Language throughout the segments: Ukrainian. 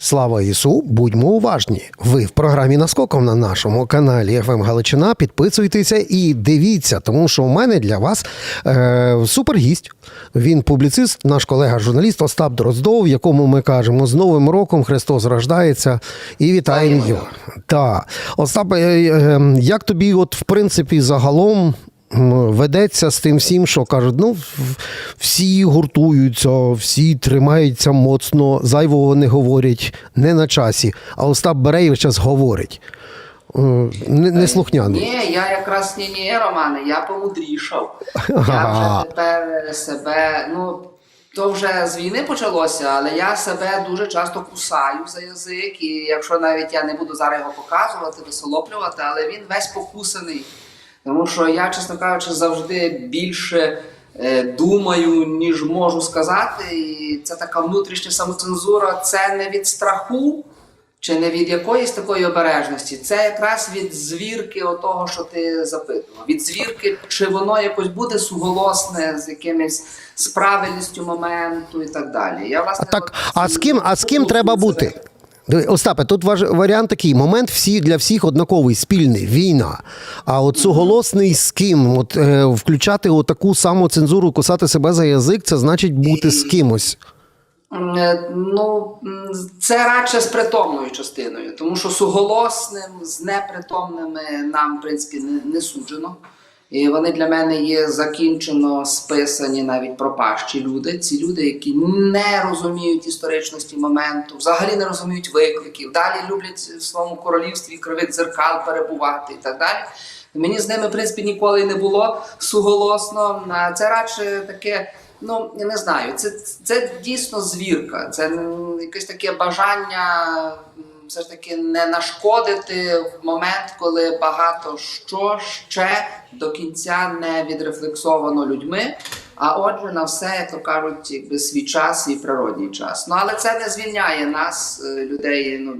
Слава Ісу, будьмо уважні. Ви в програмі Наскоком на нашому каналі ФМ Галичина. Підписуйтеся і дивіться, тому що у мене для вас е, супергість. Він публіцист, наш колега-журналіст Остап Дроздов, якому ми кажемо з Новим роком Христос рождається і вітаємо його. Так. Остап, е, е, як тобі, от в принципі, загалом ведеться з тим всім, що кажуть, ну всі гуртуються, всі тримаються моцно, зайвого не говорять, не на часі. А Остап бере і час говорить. Е, Не, не слухняний. Ні, я якраз ні, ні, Романе, я помудрішав. Я вже тепер себе, ну, то вже з війни почалося, але я себе дуже часто кусаю за язик, і якщо навіть я не буду зараз його показувати, висолоплювати, але він весь покусаний. Тому що я, чесно кажучи, завжди більше е, думаю, ніж можу сказати. І це така внутрішня самоцензура, це не від страху. Чи не від якоїсь такої обережності, це якраз від звірки отого, що ти запитував. Від звірки, чи воно якось буде суголосне з якимось з правильністю моменту і так далі. Я А так, а з ким, а з ким треба бути? Диви, Остапе, тут важ, варіант такий: момент всі для всіх однаковий, спільний, війна. А от суголосний з ким? От е, включати отаку саму цензуру, кусати себе за язик, це значить бути з кимось. Е, Ну, це радше з притомною частиною, тому що суголосним з непритомними нам, в принципі, не, не суджено. І вони для мене є закінчено списані навіть пропащі люди. Ці люди, які не розуміють історичності моменту, взагалі не розуміють викликів, далі люблять в своєму королівстві кривих дзеркал перебувати і так далі. Мені з ними, в принципі, ніколи не було суголосно. Це радше таке. Ну, я не знаю, це, це дійсно звірка, це якесь таке бажання все ж таки не нашкодити в момент, коли багато що ще до кінця не відрефлексовано людьми. А отже, на все, як то кажуть, якби свій час і природній час. Ну але це не звільняє нас, е, людей, ну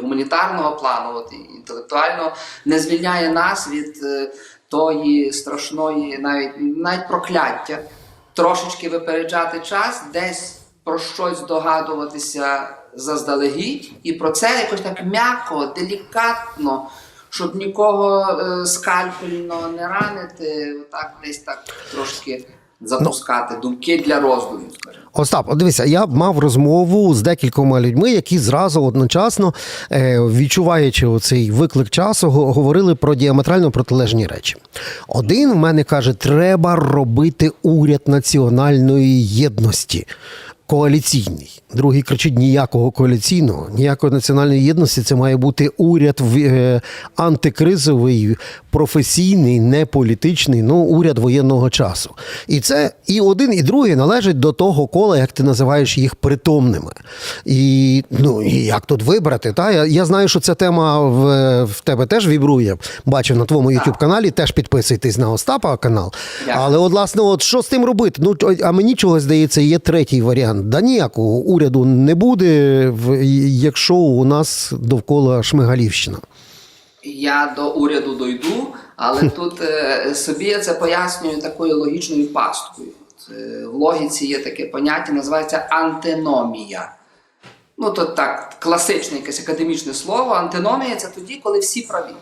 гуманітарного плану, от, інтелектуального, не звільняє нас від е, тої страшної, навіть навіть прокляття трошечки випереджати час, десь про щось догадуватися заздалегідь, і про це якось так м'яко, делікатно, щоб нікого е, скальпельно не ранити, отак десь так трошки запускати думки для роздумів. Остап, от дивися, я мав розмову з декількома людьми, які зразу одночасно, е, відчуваючи оцей виклик часу, го- говорили про діаметрально протилежні речі. Один в мене каже, треба робити уряд національної єдності. Коаліційний. Другий кричить ніякого коаліційного, ніякої національної єдності. Це має бути уряд е, антикризовий, професійний, не політичний, ну уряд воєнного часу. І це і один, і другий належать до того кола, як ти називаєш їх притомними. І ну і як тут вибрати? Та я, я знаю, що ця тема в, в тебе теж вібрує. Бачив на твоєму youtube каналі. Теж підписуйтесь на Остапа канал. Але от власне, от що з тим робити? Ну а мені чогось здається, є третій варіант. Да ніякого уряду не буде, якщо у нас довкола Шмигалівщина. Я до уряду дойду, але тут е, собі я це пояснюю такою логічною пасткою. Е, в логіці є таке поняття, називається антиномія. Ну, то так, класичне якесь академічне слово. Антиномія це тоді, коли всі праві.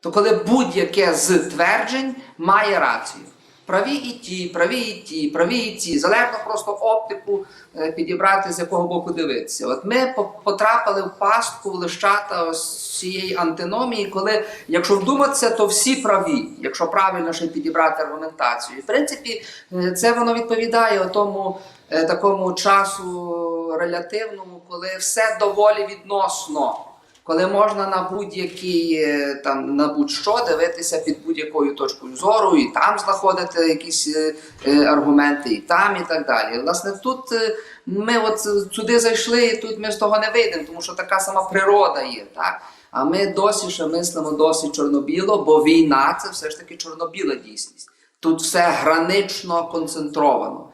То коли будь-яке з тверджень має рацію. Праві і ті, праві і ті, праві і ті. Залежно просто оптику е, підібрати, з якого боку дивитися. От ми по- потрапили в пастку в лищата ось цієї антиномії, коли, якщо вдуматися, то всі праві, якщо правильно ще підібрати аргументацію. І, в принципі, е, це воно відповідає тому е, такому часу релятивному, коли все доволі відносно коли можна на будь-який е, там на будь-що дивитися під будь-якою точкою зору, і там знаходити якісь е, е, аргументи, і там, і так далі. Власне, тут ми от сюди зайшли, і тут ми з того не вийдемо, тому що така сама природа є. Так? А ми досі ще мислимо досить чорнобіло, бо війна це все ж таки чорнобіла дійсність. Тут все гранично концентровано.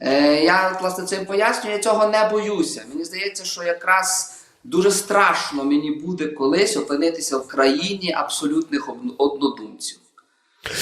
Е, я власне цим пояснюю, я цього не боюся. Мені здається, що якраз дуже страшно мені буде колись опинитися в країні абсолютних однодумців.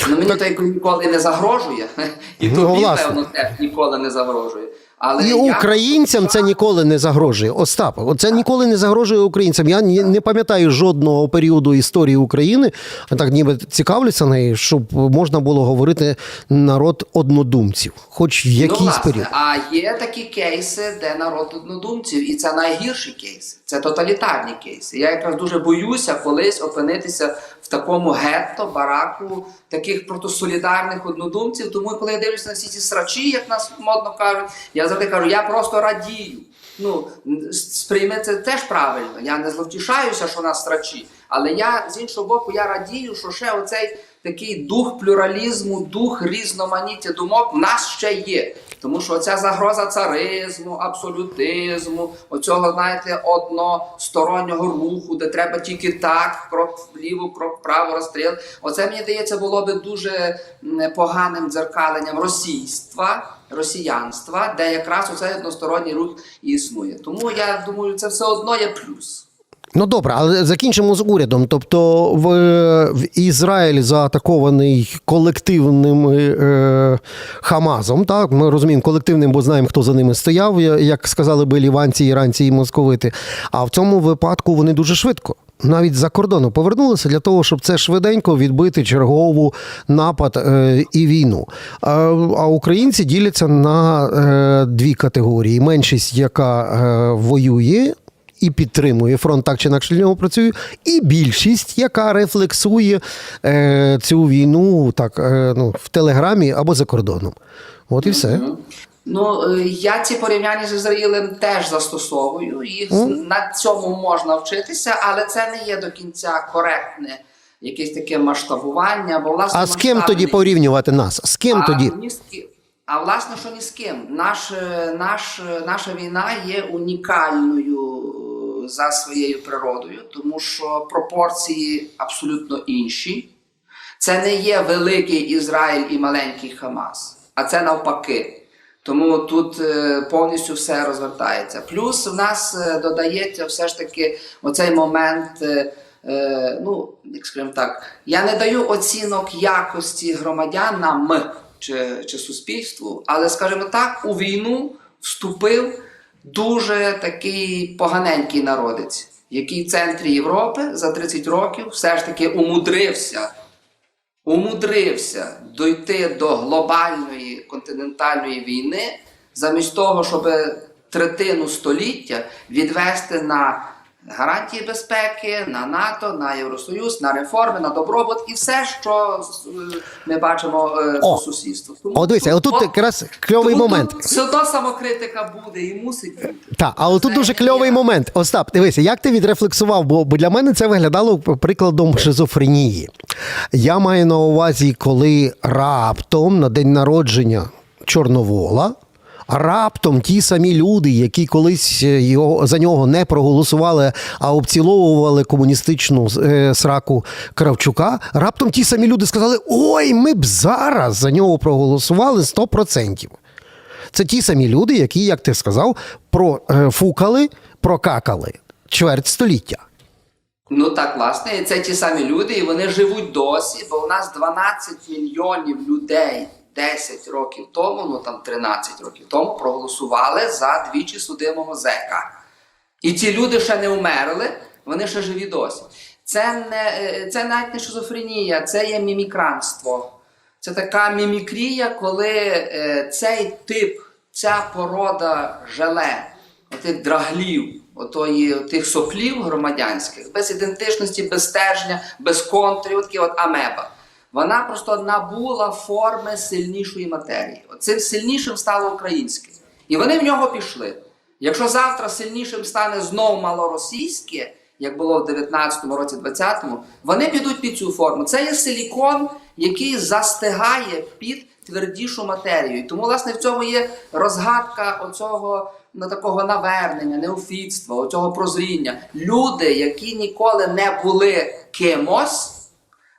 Ну, мені то ніколи не загрожує, і Ну, тобі, власне. певно, теж ніколи не загрожує. Але І я українцям це ніколи не загрожує. Остап, це ніколи не загрожує українцям. Я не пам'ятаю жодного періоду історії України, а так ніби цікавлюся нею, щоб можна було говорити народ однодумців, хоч в якийсь ну, власне, період. А є такі кейси, де народ однодумців, і це найгірші кейси. Це тоталітарні кейси. Я якраз дуже боюся колись опинитися в такому гетто, бараку таких протосолідарних однодумців. Тому коли я дивлюся на всі ці срачі, як нас модно кажуть, я завжди кажу, я просто радію. Ну, сприйми це теж правильно. Я не зловтішаюся, що нас срачі. Але я з іншого боку, я радію, що ще оцей такий дух плюралізму, дух різноманіття думок в нас ще є. Тому що ця загроза царизму, абсолютизму, оцього, знаєте, одностороннього руху, де треба тільки так, крок вліво, крок вправо, розстріл. Оце мені здається було би дуже поганим дзеркаленням російства, росіянства, де якраз оцей односторонній рух існує. Тому я думаю, це все одно є плюс. Ну добре, але закінчимо з урядом. Тобто в, в Ізраїль заатакований колективним е, Хамазом. Так, ми розуміємо колективним, бо знаємо, хто за ними стояв, як сказали би ліванці, іранці і московити. А в цьому випадку вони дуже швидко. Навіть за кордону повернулися для того, щоб це швиденько відбити чергову напад е, і війну. А, а українці діляться на е, дві категорії: меншість, яка е, воює і підтримує фронт, так чи інакше для нього працює, і більшість, яка рефлексує е, цю війну так, е, ну, в Телеграмі або за кордоном. От і все. Ну, е, я ці порівняння з Ізраїлем теж застосовую. Їх на цьому можна вчитися, але це не є до кінця коректне якесь таке масштабування. Бо власне А з ким тоді порівнювати нас? З ким а, тоді? ні з ким. А власне, що ні з ким. Наш, е, наш, е, наша війна є унікальною за своєю природою, тому що пропорції абсолютно інші. Це не є великий Ізраїль і маленький Хамас, а це навпаки. Тому тут е, повністю все розвертається. Плюс в нас е, додається все ж таки оцей момент. е, ну, як скажімо так, я не даю оцінок якості громадянам чи, чи суспільству, але, скажімо так, у війну вступив дуже такий поганенький народець, який в центрі Європи за 30 років все ж таки умудрився умудрився дойти до глобальної континентальної війни, замість того, щоб третину століття відвести на гарантії безпеки, на НАТО, на Євросоюз, на реформи, на добробут і все, що е, ми бачимо е, О! по сусідству. О, дивися, отут якраз кльовий тому момент. тут Все одно самокритика буде і мусить бути. Так, але тут дуже кльовий я. момент. Остап, дивися, як ти відрефлексував, бо, бо для мене це виглядало прикладом шизофренії. Я маю на увазі, коли раптом на день народження Чорновола. Раптом ті самі люди, які колись е, його за нього не проголосували, а обціловували комуністичну е, сраку Кравчука. Раптом ті самі люди сказали: Ой, ми б зараз за нього проголосували 100%. Це ті самі люди, які, як ти сказав, профукали, прокакали чверть століття. Ну так, власне, це ті самі люди, і вони живуть досі, бо у нас 12 мільйонів людей 10 років тому, ну там 13 років тому, проголосували за двічі судимого зека. І ці люди ще не вмерли, вони ще живі досі. Це не е, це навіть не шизофренія, це є мімікранство. Це така мімікрія, коли е, цей тип, ця порода желе, отих драглів, отої, тих соплів громадянських, без ідентичності, без стержня, без контрів, от амеба. Вона просто набула форми сильнішої матерії. Цим сильнішим стало українське. І вони в нього пішли. Якщо завтра сильнішим стане знову малоросійське, як було в 19-му році, 20-му, вони підуть під цю форму. Це є силікон, який застигає під твердішу матерію. І тому, власне, в цьому є розгадка оцього на такого навернення, неофітства, оцього прозріння. Люди, які ніколи не були кимось.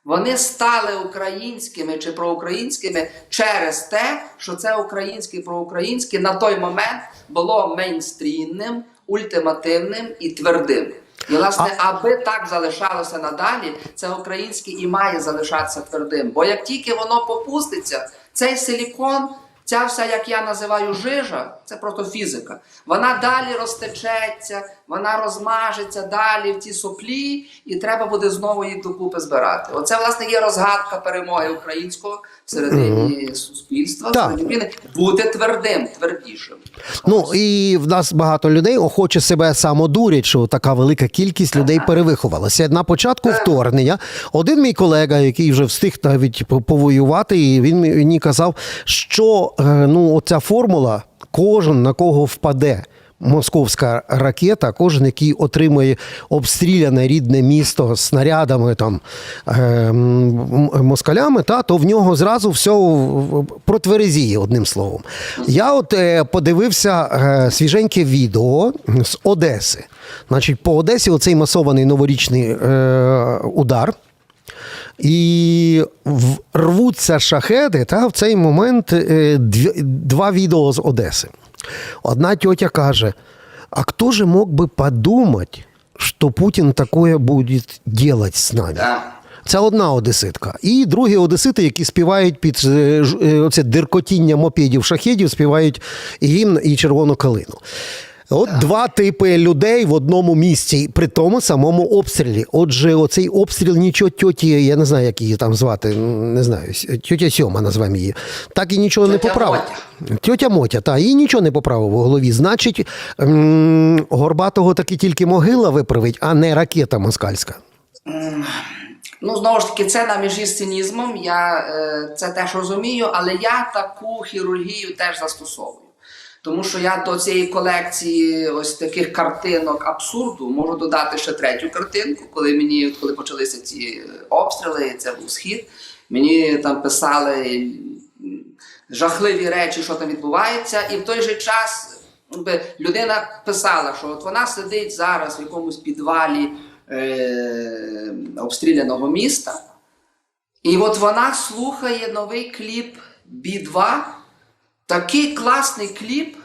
Вони стали українськими чи проукраїнськими через те, що це українське проукраїнське на той момент було мейнстрімним, ультимативним і твердим. І, власне, аби так залишалося надалі, це українське і має залишатися твердим. Бо як тільки воно попуститься, цей силікон Ця вся, як я називаю, жижа, це просто фізика. Вона далі розтечеться, вона розмажеться далі в ті соплі, і треба буде знову їх докупи збирати. Оце, власне, є розгадка перемоги українського всередині суспільства, Так. України. бути твердим, твердішим. Ну і в нас багато людей охоче себе самодурять, що така велика кількість людей перевиховалася. На початку вторгнення один мій колега, який вже встиг навіть повоювати, і він мені казав, що е, ну оця формула, кожен на кого впаде. Московська ракета, кожен, який отримує обстріляне рідне місто снарядами там е, москалями, та то в нього зразу все протверезіє, одним словом. Я от е, подивився е, свіженьке відео з Одеси. Значить, по Одесі оцей масований новорічний удар. І рвуться шахеди, та в цей момент два відео з Одеси. Одна тетя каже: а хто же мог би подумати, що Путін такое буде делать з нами? Це одна одеситка. І другі одесити, які співають під е, е, оце диркотіння мопедів шахедів, співають гімн і червону калину. От два типи людей в одному місці при тому самому обстрілі. Отже, оцей обстріл нічого тьоті, я не знаю, як її там звати, не знаю, тьотя Сьома назвемо її. Так і нічого не Тьотя поправив. Тьотя Мотя, та їй нічого не поправив у голові. Значить, м, Горбатого таки тільки могила виправить, а не ракета москальська. Ну, знову ж таки, це на межі з цинізмом. Я е, це теж розумію, але я таку хірургію теж застосовую. Тому що я до цієї колекції ось таких картинок абсурду можу додати ще третю картинку, коли мені, коли почалися ці е, обстріли, це був схід. Мені там писали жахливі речі, що там відбувається, і в той же час якби, людина писала, що от вона сидить зараз в якомусь підвалі е, обстріляного міста, і от вона слухає новий кліп B2. Такий класний кліп,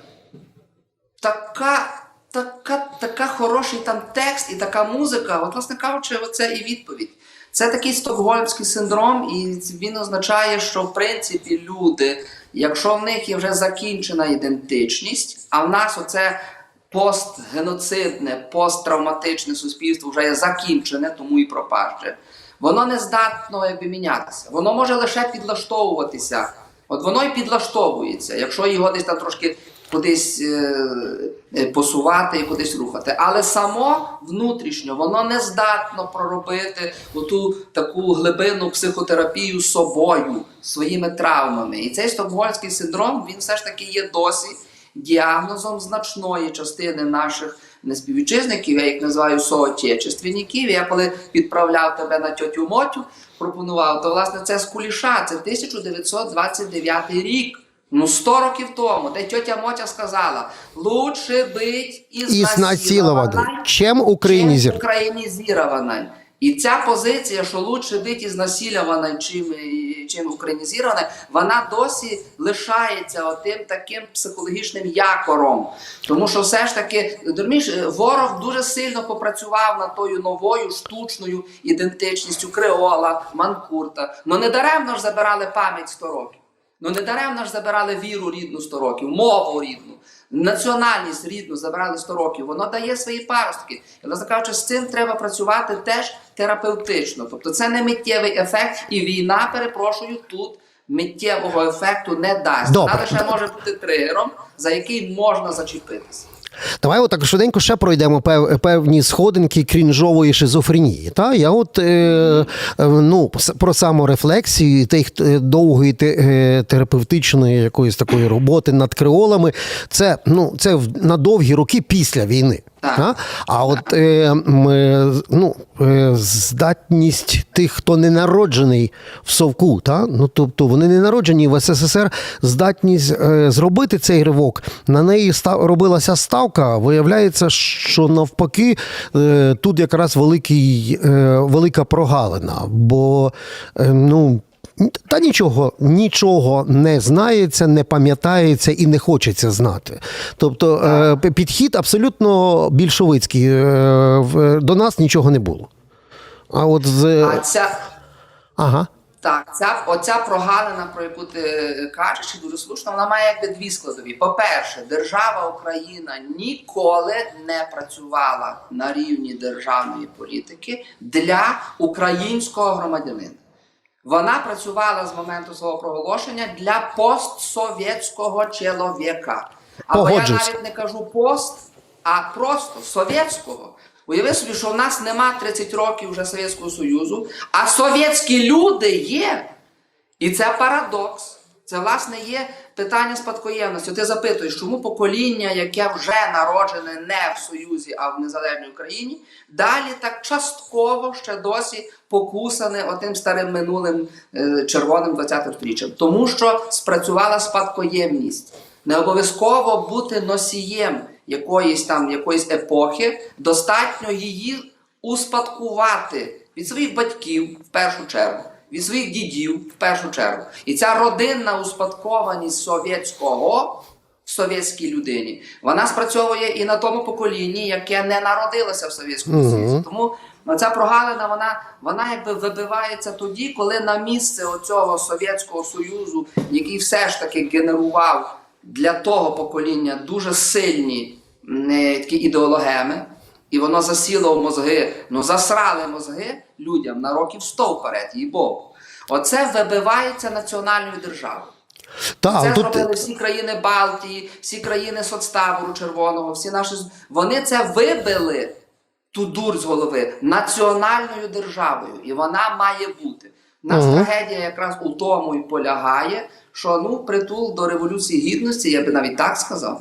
така, така, така хороший там текст і така музика. От, власне кажучи, оце і відповідь. Це такий стокгольмський синдром, і він означає, що в принципі люди, якщо в них є вже закінчена ідентичність, а в нас оце постгеноцидне, посттравматичне суспільство вже є закінчене, тому і пропаже. Воно не здатно якби мінятися. Воно може лише підлаштовуватися. От воно і підлаштовується, якщо його десь там трошки кудись е, е, посувати і кудись рухати. Але само внутрішньо воно не здатно проробити оту таку глибинну психотерапію собою, своїми травмами. І цей стокгольмський синдром він все ж таки є досі діагнозом значної частини наших неспіввітчизників, я їх називаю соотечественників. Я коли відправляв тебе на тьотю Мотю, пропонував, то власне це з куліша, це 1929 рік. Ну, 100 років тому, де тьотя Мотя сказала: лучше бить із І знасилований. Чим українізір? І ця позиція, що лучше бить ізнасилювана, чим, чим українізірована, вона досі лишається отим таким психологічним якором. Тому що все ж таки, розумієш, ворог дуже сильно попрацював над тою новою штучною ідентичністю креола, манкурта. Ну не даремно ж забирали пам'ять 100 років. Ну не даремно ж забирали віру рідну 100 років, мову рідну, національність рідну забрали 100 років. Воно дає свої паростки. І, власне кажучи, з цим треба працювати теж терапевтично. Тобто це не миттєвий ефект, і війна, перепрошую, тут миттєвого ефекту не дасть. Добре. Вона лише може бути тригером, за який можна зачепитися. Давай отак швиденько ще пройдемо пев- певні сходинки крінжової шизофренії. Та? Я от е, е, ну, про саморефлексію і тих е, довгої е, терапевтичної якоїсь такої роботи над креолами. Це, ну, це на довгі роки після війни. Так. Та? А от е, ну, е, здатність тих, хто не народжений в совку, та? ну, тобто вони не народжені в СССР, здатність е, зробити цей ривок, на неї став, робилася ставка. Виявляється, що навпаки, е, тут якраз великий, е, велика прогалина. Бо е, ну. Та нічого, нічого не знається, не пам'ятається і не хочеться знати. Тобто е, підхід абсолютно більшовицький. Е, До нас нічого не було. А от з. А ця, Ага. Так, ця оця прогалина, про яку ти е, кажеш, і дуже слушно, вона має якби дві складові. По-перше, держава Україна ніколи не працювала на рівні державної політики для українського громадянина. Вона працювала з моменту свого проголошення для постсовєтського чоловіка. Або я навіть не кажу пост, а просто совєтського. Уяви собі, що в нас нема 30 років вже Совєтського Союзу, а совєтські люди є. І це парадокс. Це, власне, є питання спадкоємності. Ти запитуєш, чому покоління, яке вже народжене не в Союзі, а в незалежній Україні, далі так частково ще досі покусане отим старим минулим е, червоним 20-м сторіччям. Тому що спрацювала спадкоємність. Не обов'язково бути носієм якоїсь там якоїсь епохи, достатньо її успадкувати від своїх батьків в першу чергу, від своїх дідів в першу чергу. І ця родинна успадкованість совєтського в совєтській людині, вона спрацьовує і на тому поколінні, яке не народилося в Совєтському Союзі. Тому ця прогалина вона, вона якби вибивається тоді, коли на місце оцього Совєтського Союзу, який все ж таки генерував для того покоління дуже сильні е, такі ідеологеми, і воно засіло в мозги, ну засрали мозги людям на років 100 вперед, їй Богу. Оце вибивається національною державою. Та, Це тут, зробили всі країни Балтії, всі країни соцтабору Червоного, всі наші вони це вибили ту дурь з голови національною державою, і вона має бути. Нас Мгм. трагедія якраз у тому і полягає, що ну притул до революції гідності, я би навіть так сказав.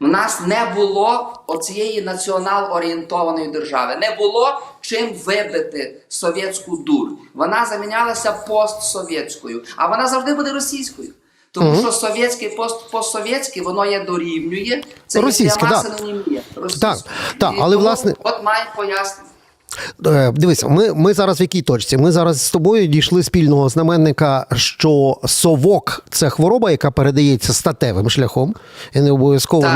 У нас не було оцієї націонал-орієнтованої держави, не було чим вибити совєтську дурь. Вона замінялася постсовєтською, а вона завжди буде російською. Тому що совєтське пост воно є дорівнює. Це Російське, да. синонімія. Так, так, але, власне- от має пояснення. Е, Дивись, ми, ми зараз в якій точці? Ми зараз з тобою дійшли спільного знаменника, що совок це хвороба, яка передається статевим шляхом, і не обов'язково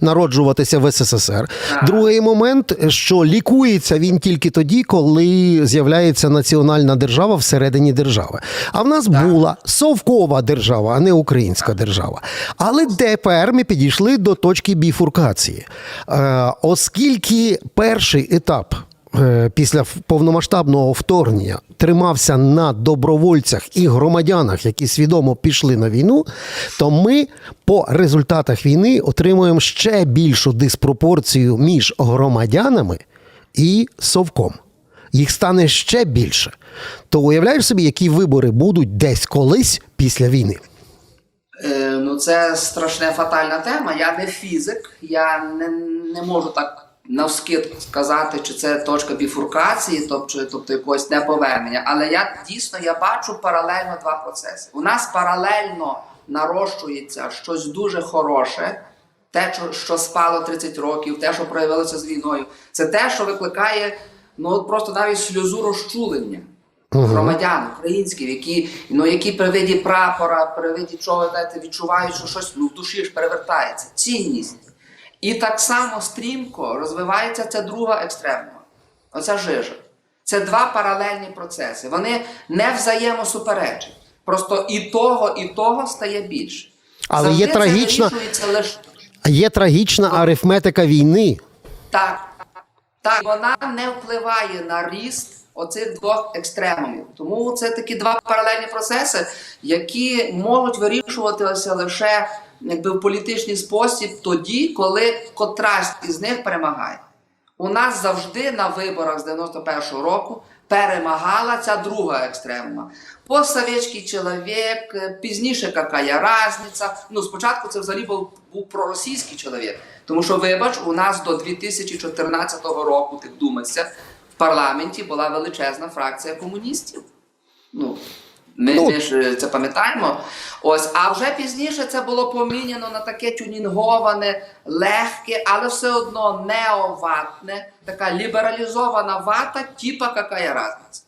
народжуватися в СССР. Другий момент, що лікується він тільки тоді, коли з'являється національна держава всередині держави. А в нас була совкова держава, а не українська держава. Але тепер ми підійшли до точки біфуркації. Е, оскільки перший етап після в- повномасштабного вторгнення тримався на добровольцях і громадянах, які свідомо пішли на війну, то ми по результатах війни отримуємо ще більшу диспропорцію між громадянами і совком. Їх стане ще більше. То уявляєш собі, які вибори будуть десь колись після війни? Е, ну, це страшна фатальна тема. Я не фізик, я не, не можу так навскид сказати, чи це точка біфуркації, тобто, тобто якогось неповернення. Але я дійсно я бачу паралельно два процеси. У нас паралельно нарощується щось дуже хороше. Те, що, що спало 30 років, те, що проявилося з війною, це те, що викликає ну просто навіть сльозу розчулення громадян українських, які, ну, які при виді прапора, при виді чого знаєте, відчувають, що щось ну, в душі ж перевертається. Цінність. І так само стрімко розвивається ця друга екстремна. Оця жижа. Це два паралельні процеси. Вони не взаємосуперечать. Просто і того, і того стає більше. Але Завжди є трагічна- лише Є трагічна арифметика війни. так. Так, вона не впливає на ріст оцих двох екстремумів. Тому це такі два паралельні процеси, які можуть вирішуватися лише якби в політичний спосіб тоді, коли котрась із них перемагає. У нас завжди на виборах з 91-го року перемагала ця друга екстремума. Постсовєтський чоловік, пізніше какая разниця. Ну, спочатку це взагалі був, був проросійський чоловік. Тому що, вибач, у нас до 2014 року, ти вдумайся, в парламенті була величезна фракція комуністів. Ну, ми, Ну. ми ж е, це пам'ятаємо. Ось, а вже пізніше це було поміняно на таке тюнінговане, легке, але все одно неоватне, така лібералізована вата, типа какая разниця.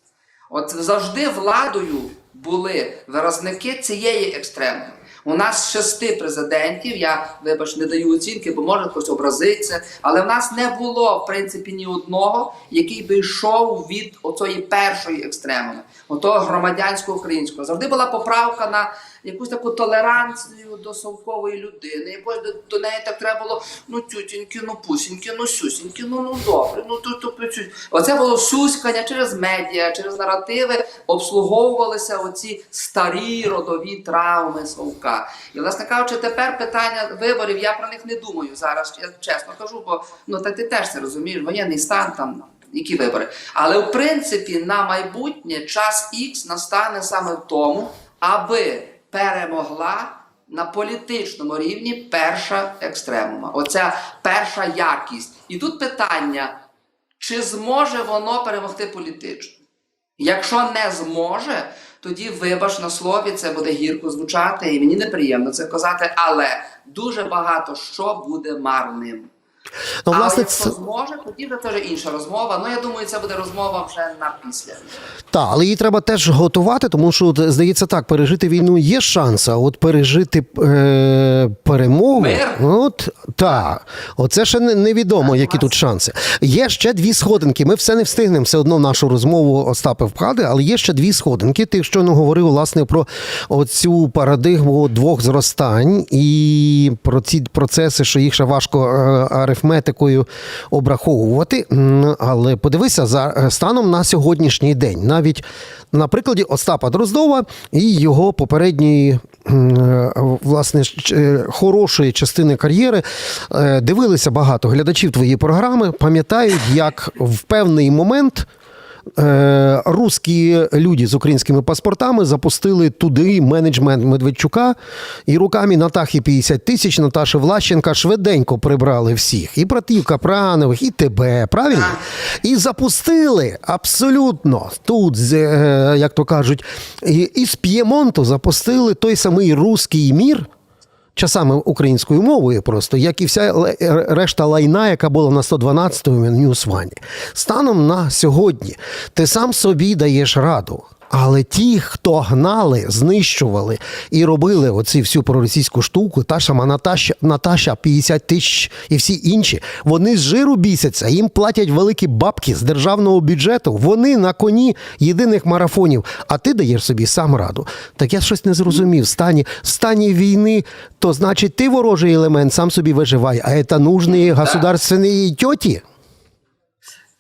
От завжди владою були виразники цієї екстремної. У нас шести президентів, я вибач, не даю оцінки, бо може хтось образиться, але в нас не було в принципі ні одного, який би йшов від оцої першої екстремуми, отого громадянського українського. Завжди була поправка на якусь таку толеранцію до совкової людини. Якось до, до неї так треба було ну тютіньки, ну пусіньки, ну сюсіньки, ну ну добре, ну тут то працюють. Оце було сюськання через медіа, через наративи обслуговувалися оці старі родові травми совка. І власне кажучи, тепер питання виборів, я про них не думаю зараз. Я чесно кажу, бо ну та ти теж це розумієш, воєнний стан там. Які вибори? Але в принципі на майбутнє час Х настане саме в тому, аби перемогла на політичному рівні перша екстремума. Оця перша якість. І тут питання, чи зможе воно перемогти політично? Якщо не зможе, тоді вибач на слові, це буде гірко звучати, і мені неприємно це казати, але дуже багато що буде марним. Ну, а якщо це... зможе, тоді вже теж інша розмова. Ну я думаю, це буде розмова вже на після. Так, але її треба теж готувати, тому що здається так, пережити війну є шанс, а от пережити е, перемогу. Мир? От так, оце ще не, невідомо, які тут шанси. Є ще дві сходинки. Ми все не встигнемо все одно нашу розмову Остапи вклади, але є ще дві сходинки. Ти щойно говорив власне про оцю парадигму двох зростань і про ці процеси, що їх ще важко е, арифметикою обраховувати. Але подивися за е, станом на сьогоднішній день, навіть на прикладі Остапа Дроздова і його попередньої е, власне е, хорошої частини кар'єри дивилися багато глядачів твої програми, пам'ятають, як в певний момент. Е, Русські люди з українськими паспортами запустили туди менеджмент Медведчука і руками Натахи 50 тисяч Наташі Влащенка швиденько прибрали всіх. І братів Капранових, і тебе, правильно? І запустили абсолютно тут, е, як то кажуть, і- із П'ємонту запустили той самий руський мір часами українською мовою, просто як і вся решта лайна, яка була на 112-му Ньюсвані. Станом на сьогодні ти сам собі даєш раду. Але ті, хто гнали, знищували і робили оці всю проросійську штуку, та ж сама Наташа, Наташа 50 тисяч і всі інші, вони з жиру бісяться, їм платять великі бабки з державного бюджету. Вони на коні єдиних марафонів. А ти даєш собі сам раду. Так я щось не зрозумів. В стані, в стані війни, то значить ти ворожий елемент, сам собі виживай, а це нужні государственні тьоті.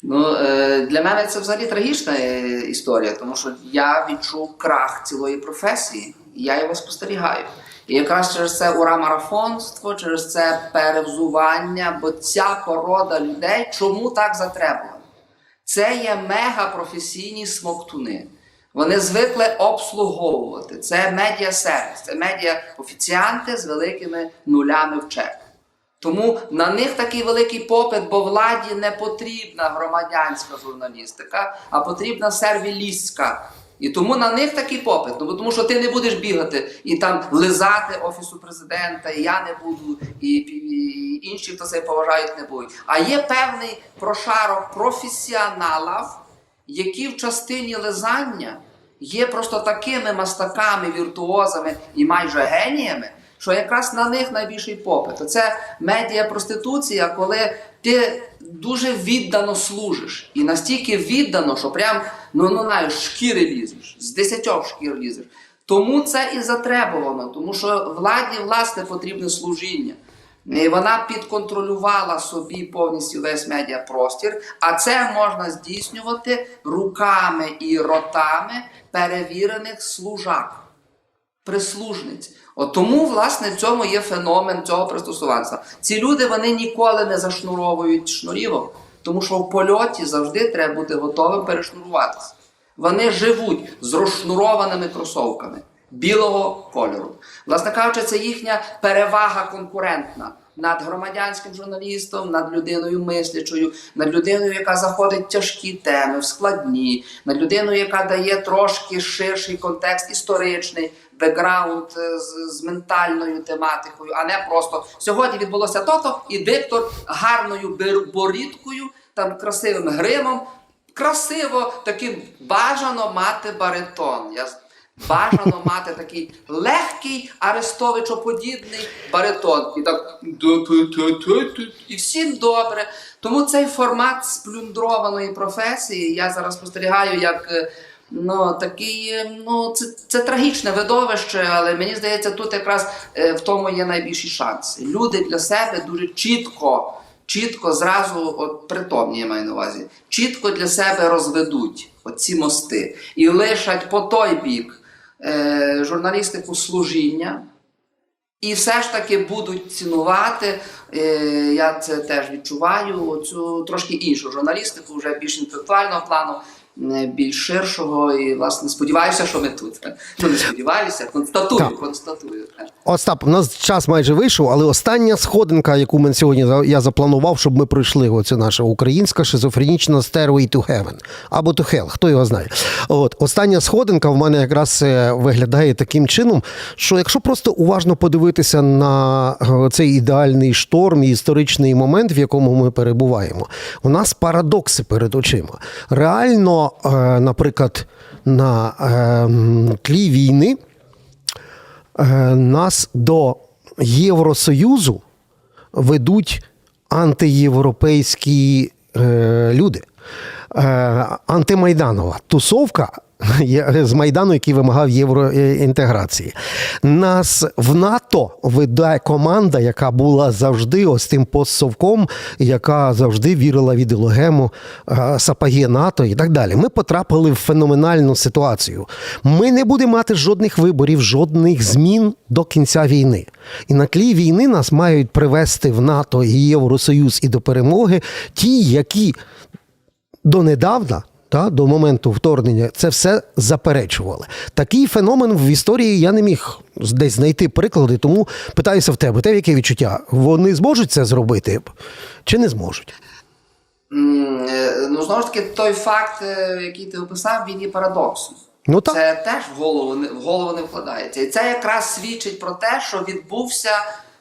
Ну, е, для мене це взагалі трагічна е, історія, тому що я відчув крах цілої професії, і я його спостерігаю. І якраз через це ура-марафонство, через це перевзування, бо ця порода людей чому так затребувана? Це є мегапрофесійні смоктуни. Вони звикли обслуговувати. Це медіа-сервіс, це медіа-офіціанти з великими нулями в чек. Тому на них такий великий попит, бо владі не потрібна громадянська журналістика, а потрібна сервілістська. І тому на них такий попит. Ну, тому що ти не будеш бігати і там лизати офісу президента, і я не буду, і, і інші, хто це поважають, не будуть. А є певний прошарок професіоналів, які в частині лизання є просто такими мастаками, віртуозами і майже геніями, що якраз на них найбільший попит. Це медіа-проституція, коли ти дуже віддано служиш. І настільки віддано, що прям ну, ну знаєш, шкіри лізеш, з десятьох шкір лізеш. Тому це і затребувано, тому що владі, власне, потрібне служіння. І вона підконтролювала собі повністю весь медіапростір, а це можна здійснювати руками і ротами перевірених служак прислужниць. От тому, власне, в цьому є феномен цього пристосуванства. Ці люди вони ніколи не зашнуровують шнурівок, тому що в польоті завжди треба бути готовим перешнуруватися. Вони живуть з розшнурованими кросовками білого кольору. Власне кажучи, це їхня перевага конкурентна над громадянським журналістом, над людиною мислячою, над людиною, яка заходить в тяжкі теми, в складні, над людиною, яка дає трошки ширший контекст історичний, бекграунд е, з, з ментальною тематикою, а не просто сьогодні відбулося то-то, і диктор гарною борідкою, там красивим гримом. Красиво таким бажано мати баритон. Я Бажано мати такий легкий арестовичоподібний баритон. І так і всім добре. Тому цей формат сплюндрованої професії я зараз спостерігаю як. Ну, такий, е, ну, це, це трагічне видовище, але мені здається, тут якраз е, в тому є найбільші шанси. Люди для себе дуже чітко, чітко зразу, от притомні я маю на увазі, чітко для себе розведуть оці мости і лишать по той бік е, журналістику служіння, і все ж таки будуть цінувати. е, Я це теж відчуваю. Цю трошки іншу журналістику, вже більш інтелектуального плану, більш ширшого. І власне сподіваюся, що ми тут. Ну не сподіваюся, констатую, Так. констатую. Остап, у нас час майже вийшов, але остання сходинка, яку ми сьогодні я запланував, щоб ми пройшли. Оце наша українська шизофренічна Stairway to Heaven або to Hell, хто його знає. От остання сходинка в мене якраз е, виглядає таким чином, що якщо просто уважно подивитися на е, цей ідеальний шторм і історичний момент, в якому ми перебуваємо, у нас парадокси перед очима. Реально, е, наприклад, на е, тлі війни е, нас до Євросоюзу ведуть антиєвропейські люди. Е, антимайданова тусовка з Майдану, який вимагав євроінтеграції. Нас в НАТО веде команда, яка була завжди ось тим постсовком, яка завжди вірила в ідеологему е, сапаги НАТО і так далі. Ми потрапили в феноменальну ситуацію. Ми не будемо мати жодних виборів, жодних змін до кінця війни. І на тлі війни нас мають привести в НАТО і Євросоюз і до перемоги ті, які донедавна, та, до моменту вторгнення, це все заперечували. Такий феномен в історії я не міг десь знайти приклади, тому питаюся в тебе. Те яке відчуття? Вони зможуть це зробити чи не зможуть? Е, Ну, знову ж таки, той факт, е, який ти описав, він є парадоксом. Ну так. Це теж в голову, не- в голову не вкладається. І це якраз свідчить про те, що відбувся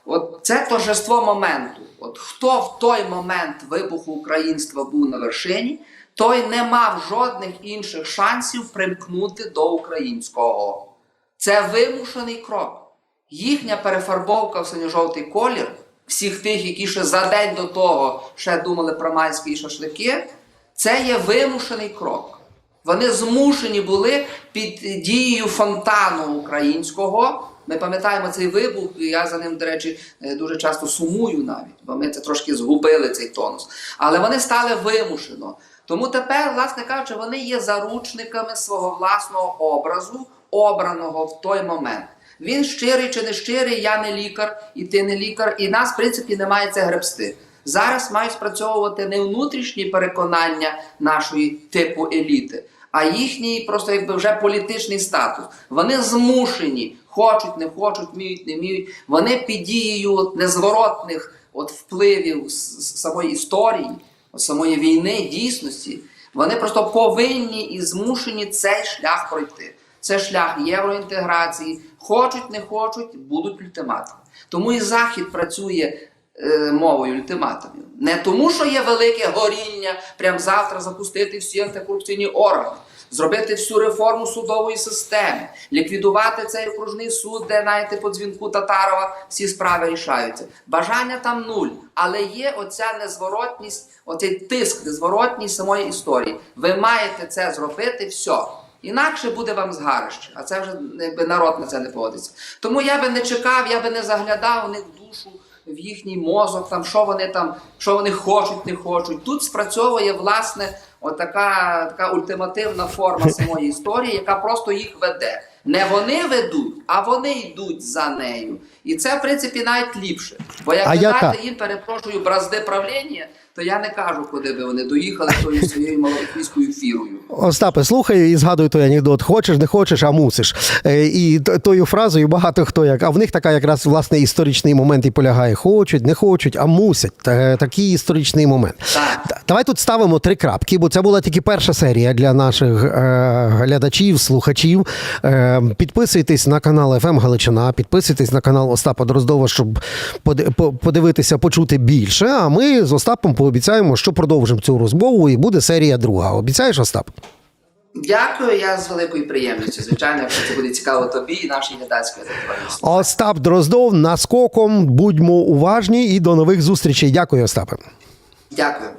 от це торжество моменту. От хто в той момент вибуху українства був на вершині, той не мав жодних інших шансів примкнути до українського. Це вимушений крок. Їхня перефарбовка в синьо-жовтий колір, всіх тих, які ще за день до того ще думали про майські шашлики, це є вимушений крок. Вони змушені були під дією фонтану українського. Ми пам'ятаємо цей вибух, і я за ним, до речі, е, дуже часто сумую навіть, бо ми це трошки згубили цей тонус. Але вони стали вимушено. Тому тепер, власне кажучи, вони є заручниками свого власного образу, обраного в той момент. Він щирий чи не щирий, я не лікар, і ти не лікар, і нас, в принципі, немає це гребсти. Зараз мають спрацьовувати не внутрішні переконання нашої типу еліти, а їхній просто якби вже політичний статус. Вони змушені, хочуть, не хочуть, вміють, не вміють. Вони під дією от незворотних от впливів самої історії, самої війни, дійсності. Вони просто повинні і змушені цей шлях пройти. Це шлях євроінтеграції. Хочуть, не хочуть, будуть ультиматуми. Тому і Захід працює е, мовою ультиматумів. Не тому, що є велике горіння, прям завтра запустити всі антикорупційні органи, зробити всю реформу судової системи, ліквідувати цей окружний суд, де знаєте, по дзвінку Татарова всі справи рішаються. Бажання там нуль, але є оця незворотність, оцей тиск незворотність самої історії. Ви маєте це зробити все. Інакше буде вам згарище, а це вже якби народ на це не погодиться. Тому я би не чекав, я би не заглядав у них в душу, в їхній мозок, там що вони там, що вони хочуть, не хочуть. Тут спрацьовує власне отака така ультимативна форма самої історії, яка просто їх веде. Не вони ведуть, а вони йдуть за нею. І це, в принципі, навіть ліпше. Бо як ви яка? їм, перепрошую, бразди правління, то я не кажу, куди би вони доїхали тою своєю малоросійською фірою. Остапе, слухаю і згадую той анекдот. Хочеш, не хочеш, а мусиш. Е, І тою фразою багато хто як. А в них така якраз власне історичний момент і полягає. Хочуть, не хочуть, а мусять. Такий історичний момент. Так. Давай тут ставимо три крапки, бо це була тільки перша серія для наших е, глядачів, слухачів. Е, підписуйтесь на канал ФМ Галичина, підписуйтесь на канал Остапа Дроздова, щоб подивитися, почути більше. А ми з Остапом пообіцяємо, що продовжимо цю розмову і буде серія друга. Обіцяєш, Остап? Дякую, я з великою приємністю. Звичайно, якщо це буде цікаво тобі і нашій глядацькій аудиторії. Остап Дроздов наскоком. Будьмо уважні і до нових зустрічей. Дякую, Остапе. Дякую.